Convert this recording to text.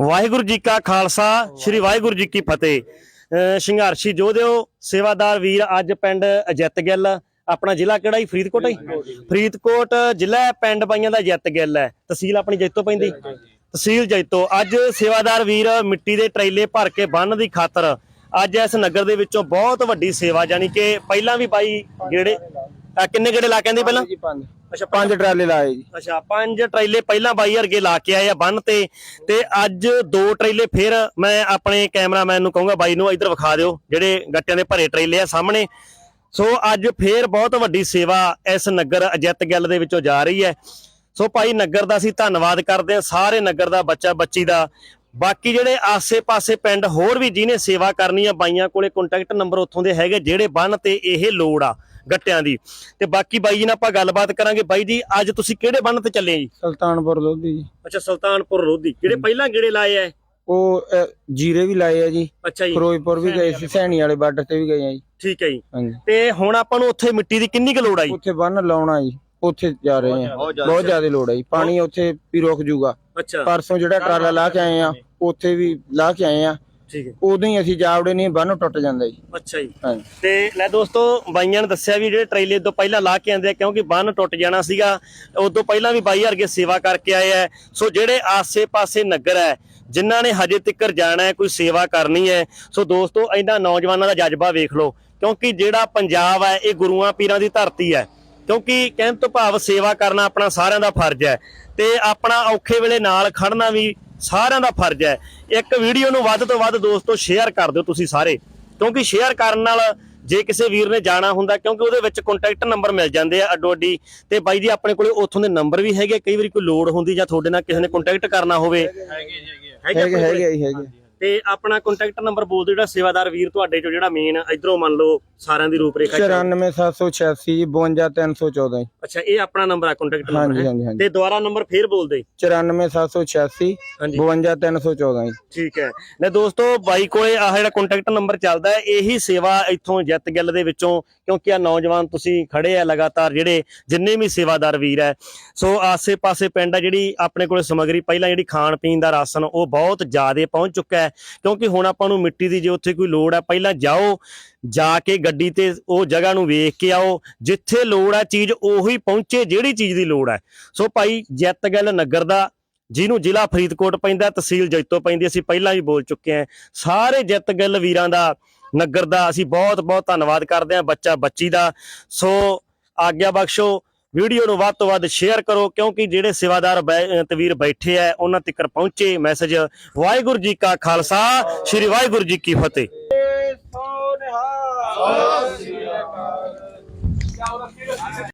ਵਾਹਿਗੁਰੂ ਜੀ ਕਾ ਖਾਲਸਾ, ਸ੍ਰੀ ਵਾਹਿਗੁਰੂ ਜੀ ਕੀ ਫਤਿਹ। ਸੰਘਰਸ਼ੀ ਯੋਧਿਓ ਸੇਵਾਦਾਰ ਵੀਰ ਅੱਜ ਪਿੰਡ ਅਜਿੱਤ ਗਿੱਲ, ਆਪਣਾ ਜ਼ਿਲ੍ਹਾ ਕਿਹੜਾ ਹੀ ਫਰੀਦਕੋਟ ਹੀ ਫਰੀਦਕੋਟ ਜ਼ਿਲ੍ਹਾ ਪਿੰਡ ਬਾਈਆਂ ਦਾ ਅਜਿੱਤ ਗਿੱਲ ਹੈ। ਤਹਿਸੀਲ ਆਪਣੀ ਜੈਤੋ ਪੈਂਦੀ? ਤਹਿਸੀਲ ਜੈਤੋ। ਅੱਜ ਸੇਵਾਦਾਰ ਵੀਰ ਮਿੱਟੀ ਦੇ ਟਰੇਲੇ ਭਰ ਕੇ ਬੰਨ ਦੀ ਖਾਤਰ ਅੱਜ ਇਸ ਨਗਰ ਦੇ ਵਿੱਚੋਂ ਬਹੁਤ ਵੱਡੀ ਸੇਵਾ ਜਾਨੀ ਕਿ ਪਹਿਲਾਂ ਵੀ ਬਾਈ ਗੇੜੇ ਕਿੰਨੇ ਗੇੜੇ ਲਾ ਕਹਿੰਦੇ ਪਹਿਲਾਂ? ਅੱਛਾ ਪੰਜ ਟਰਾਲੇ ਲਾਏ ਜੀ। ਅੱਛਾ ਪੰਜ ਟਰੇਲੇ ਪਹਿਲਾਂ ਬਾਈ ਵਰਗੇ ਲਾ ਕੇ ਆਏ ਆ ਬੰਨ ਤੇ ਤੇ ਅੱਜ ਦੋ ਟਰੇਲੇ ਫਿਰ ਮੈਂ ਆਪਣੇ ਕੈਮਰਾਮੈਨ ਨੂੰ ਕਹੂੰਗਾ ਬਾਈ ਨੂੰ ਇੱਧਰ ਵਿਖਾ ਦਿਓ ਜਿਹੜੇ ਗੱਟਿਆਂ ਦੇ ਭਰੇ ਟਰੇਲੇ ਆ ਸਾਹਮਣੇ। ਸੋ ਅੱਜ ਫੇਰ ਬਹੁਤ ਵੱਡੀ ਸੇਵਾ ਇਸ ਨਗਰ ਅਜਿੱਤ ਗਿੱਲ ਦੇ ਵਿੱਚੋਂ ਜਾ ਰਹੀ ਹੈ। ਸੋ ਭਾਈ ਨਗਰ ਦਾ ਅਸੀਂ ਧੰਨਵਾਦ ਕਰਦੇ ਹਾਂ ਸਾਰੇ ਨਗਰ ਦਾ ਬੱਚਾ ਬੱਚੀ ਦਾ। ਬਾਕੀ ਜਿਹੜੇ ਆਸੇ-ਪਾਸੇ ਪਿੰਡ ਹੋਰ ਵੀ ਜਿਹਨੇ ਸੇਵਾ ਕਰਨੀ ਆ ਬਾਈਆਂ ਕੋਲੇ ਕੰਟੈਕਟ ਨੰਬਰ ਉੱਥੋਂ ਦੇ ਹੈਗੇ ਜਿਹੜੇ ਬੰਨ ਤੇ ਇਹ ਲੋੜ ਆ। ਗੱਟਿਆਂ ਦੀ। ਤੇ ਬਾਕੀ ਬਾਈ ਜੀ ਨਾਲ ਆਪਾਂ ਗੱਲਬਾਤ ਕਰਾਂਗੇ। ਬਾਈ ਜੀ ਅੱਜ ਤੁਸੀਂ ਕਿਹੜੇ ਬੰਨ ਤੇ ਚੱਲੇ ਜੀ? ਸੁਲਤਾਨਪੁਰ ਲੋਧੀ ਜੀ। ਅੱਛਾ ਸੁਲਤਾਨਪੁਰ ਲੋਧੀ। ਜਿਹੜੇ ਪਹਿਲਾਂ ਗੇੜੇ ਲਾਏ ਆ ਉਹ ਜੀਰੇ ਵੀ ਲਾਏ ਆ ਜੀ। ਅੱਛਾ ਜੀ। ਫਿਰੋਜ਼ਪੁਰ ਵੀ ਗਏ ਸੀ ਸੈਣੀ ਵਾਲੇ ਬਾਰਡਰ ਤੇ ਵੀ ਗਏ ਆ ਜੀ। ਠੀਕ ਹੈ ਜੀ। ਹਾਂਜੀ। ਤੇ ਹੁਣ ਆਪਾਂ ਨੂੰ ਉੱਥੇ ਮਿੱਟੀ ਦੀ ਕਿੰਨੀ ਕੁ ਲੋੜ ਆ ਜੀ? ਉੱਥੇ ਬੰਨ ਲਾਉਣਾ ਜੀ। ਉੱਥੇ ਜਾ ਰਹੇ ਆ। ਬਹੁਤ ਜ਼ਿਆਦਾ ਲੋੜ ਹੈ ਜੀ। ਪਾਣੀ ਉੱਥੇ ਵੀ ਰੁਕ ਜੂਗਾ। ਅੱਛਾ। ਪਰਸੋਂ ਜਿਹੜਾ ਟਰਾਲਾ ਲਾ ਕੇ ਆਏ ਆ ਉੱਥੇ ਵੀ ਲਾ ਕੇ ਆਏ ਆ। ਠੀਕ ਹੈ। ਉਦੋਂ ਹੀ ਅਸੀਂ ਜਾਵੜੇ ਨਹੀਂ ਬੰਨ ਟੁੱਟ ਜਾਂਦਾ ਜੀ। ਅੱਛਾ ਜੀ। ਹਾਂਜੀ। ਤੇ ਲੈ ਦੋਸਤੋ ਬਾਈਆਂ ਨੇ ਦੱਸਿਆ ਵੀ ਜਿਹੜੇ ਟ੍ਰੇਲੇ ਤੋਂ ਪਹਿਲਾਂ ਲਾ ਕੇ ਆਂਦੇ ਆ ਕਿਉਂਕਿ ਬੰਨ ਟੁੱਟ ਜਾਣਾ ਸੀਗਾ ਉਦੋਂ ਪਹਿਲਾਂ ਵੀ ਬਾਈ ਵਰਗੇ ਸੇਵਾ ਕਰਕੇ ਆਏ ਆ। ਸੋ ਜਿਹੜੇ ਆਸੇ-ਪਾਸੇ ਨਗਰ ਹੈ ਜਿਨ੍ਹਾਂ ਨੇ ਹਜੇ ਤੱਕ ਜਾਣਾ ਹੈ ਕੋਈ ਸੇਵਾ ਕਰਨੀ ਹੈ ਸੋ ਦੋਸਤੋ ਇਹਨਾਂ ਨੌਜਵਾਨਾਂ ਦਾ ਜਜ਼ਬਾ ਵੇਖ ਲਓ। ਕਿਉਂਕਿ ਜਿਹੜਾ ਪੰਜਾਬ ਹੈ ਇਹ ਗੁਰੂਆਂ ਪੀਰਾਂ ਦੀ ਧਰਤੀ ਹੈ। ਕਿਉਂਕਿ ਕਹਿਣ ਤੋਂ ਭਾਵ ਸੇਵਾ ਕਰਨਾ ਆਪਣਾ ਸਾਰਿਆਂ ਦਾ ਫਰਜ਼ ਹੈ। ਤੇ ਆਪਣਾ ਔਖੇ ਵੇਲੇ ਨਾਲ ਖੜਨਾ ਵੀ ਸਾਰਿਆਂ ਦਾ ਫਰਜ਼ ਹੈ। ਇੱਕ ਵੀਡੀਓ ਨੂੰ ਵੱਧ ਤੋਂ ਵੱਧ ਦੋਸਤੋ ਸ਼ੇਅਰ ਕਰ ਦਿਓ ਤੁਸੀਂ ਸਾਰੇ। ਕਿਉਂਕਿ ਸ਼ੇਅਰ ਕਰਨ ਨਾਲ ਜੇ ਕਿਸੇ ਵੀਰ ਨੇ ਜਾਣਾ ਹੁੰਦਾ ਕਿਉਂਕਿ ਉਹਦੇ ਵਿੱਚ ਕੰਟੈਕਟ ਨੰਬਰ ਮਿਲ ਜਾਂਦੇ ਆ ਅੱਡੋ ਅੱਡੀ ਤੇ ਬਾਈ ਜੀ ਆਪਣੇ ਕੋਲੇ ਉੱਥੋਂ ਦੇ ਨੰਬਰ ਵੀ ਹੈਗੇ ਕਈ ਵਾਰੀ ਕੋਈ ਲੋੜ ਹੁੰਦੀ ਜਾਂ ਤੁਹਾਡੇ ਨਾਲ ਕਿਸੇ ਨੇ ਕੰਟੈਕਟ ਕਰਨਾ ਹੋਵੇ। ਹੈਗੇ? ਹੈਗੇ ਜੀ ਹੈਗੇ ਤੇ ਆਪਣਾ ਕੰਟੈਕਟ ਨੰਬਰ ਬੋਲ ਦਿਓ ਜਿਹੜਾ ਸੇਵਾਦਾਰ ਵੀਰ ਤੁਹਾਡੇ ਚੋਂ ਜਿਹੜਾ ਮੇਨ ਇਧਰੋਂ ਮੰਨ ਲਓ ਸਾਰਿਆਂ ਦੀ ਰੂਪਰੇਖਾ ਚ- 94786 ਜੀ 52314 ਜੀ। ਅੱਛਾ ਇਹ ਆਪਣਾ ਨੰਬਰ ਆ ਕੰਟੈਕਟ ਨੰਬਰ ਹਾਂਜੀ ਹੈ। ਹਾਂਜੀ ਹਾਂਜੀ। ਤੇ ਦੁਬਾਰਾ ਨੰਬਰ ਫੇਰ ਬੋਲ ਦੇ। 94786 ਹਾਂਜੀ। 52314 ਜੀ। ਠੀਕ ਹੈ। ਲੈ ਦੋਸਤੋ ਬਾਈ ਕੋਲੇ ਆਹ ਜਿਹੜਾ ਕੰਟੈਕਟ ਨੰਬਰ ਚੱਲਦਾ ਹੈ ਇਹੀ ਸੇਵਾ ਇੱਥੋਂ ਜਿੱਤ ਗਿੱਲ ਦੇ ਵਿੱਚੋਂ ਕਿਉਂਕਿ ਆ ਨੌਜਵਾਨ ਤੁਸੀਂ ਖੜੇ ਆ ਲਗਾਤਾਰ ਜਿਹੜੇ ਜਿੰਨੇ ਵੀ ਸੇਵਾਦਾਰ ਵੀਰ ਹੈ। ਸੋ ਆਸੇ-ਪਾਸੇ ਪਿੰਡ ਆ ਜਿਹੜੀ ਆਪਣੇ ਕੋਲੇ ਸਮਗਰੀ ਪਹਿਲਾਂ ਜਿਹੜੀ ਖਾਣ ਪੀਣ ਦਾ ਰਾਸ਼ਨ ਉਹ ਬਹੁਤ ਜ਼ਿਆਦਾ ਪਹੁੰਚ ਚੁੱਕਾ ਹੈ। ਕਿਉਂਕਿ ਹੁਣ ਆਪਾਂ ਨੂੰ ਮਿੱਟੀ ਦੀ ਜੇ ਉੱਥੇ ਕੋਈ ਲੋੜ ਹੈ ਪਹਿਲਾਂ ਜਾਓ, ਜਾ ਕੇ ਗੱਡੀ ਤੇ ਉਹ ਜਗ੍ਹਾ ਨੂੰ ਵੇਖ ਕੇ ਆਓ, ਜਿੱਥੇ ਲੋੜ ਹੈ ਚੀਜ਼ ਉਹੀ ਪਹੁੰਚੇ ਜਿਹੜੀ ਚੀਜ਼ ਦੀ ਲੋੜ ਹੈ ਸੋ ਭਾਈ ਜਿੱਤ ਗੱਲ ਨਗਰ ਦਾ, ਜਿਹਨੂੰ ਜ਼ਿਲ੍ਹਾ ਫਰੀਦਕੋਟ ਪੈਂਦਾ, ਤਹਿਸੀਲ ਜੈਤੋ ਪੈਂਦੀ, ਅਸੀਂ ਪਹਿਲਾਂ ਵੀ ਬੋਲ ਚੁੱਕੇ ਹਾਂ। ਸਾਰੇ ਜਿੱਤ ਗੱਲ ਵੀਰਾਂ ਦਾ, ਨਗਰ ਦਾ ਅਸੀਂ ਬਹੁਤ ਬਹੁਤ ਧੰਨਵਾਦ ਕਰਦੇ ਹਾਂ ਬੱਚਾ ਬੱਚੀ ਦਾ। ਸੋ ਆਗਿਆ ਬਖਸ਼ੋ। ਵੀਡੀਓ ਨੂੰ ਵੱਧ ਤੋਂ ਵੱਧ ਸ਼ੇਅਰ ਕਰੋ, ਕਿਉਂਕਿ ਜਿਹੜੇ ਸੇਵਾਦਾਰ ਬੈ- ਤਵੀਰ ਬੈਠੇ ਆ, ਉਹਨਾਂ ਤੱਕ ਪਹੁੰਚੇ ਮੈਸੇਜ ਵਾਹਿਗੁਰੂ ਜੀ ਕਾ ਖਾਲਸਾ, ਸ੍ਰੀ ਵਾਹਿਗੁਰੂ ਜੀ ਕੀ ਫਤਿਹ। ਸੋਨਿਹਾ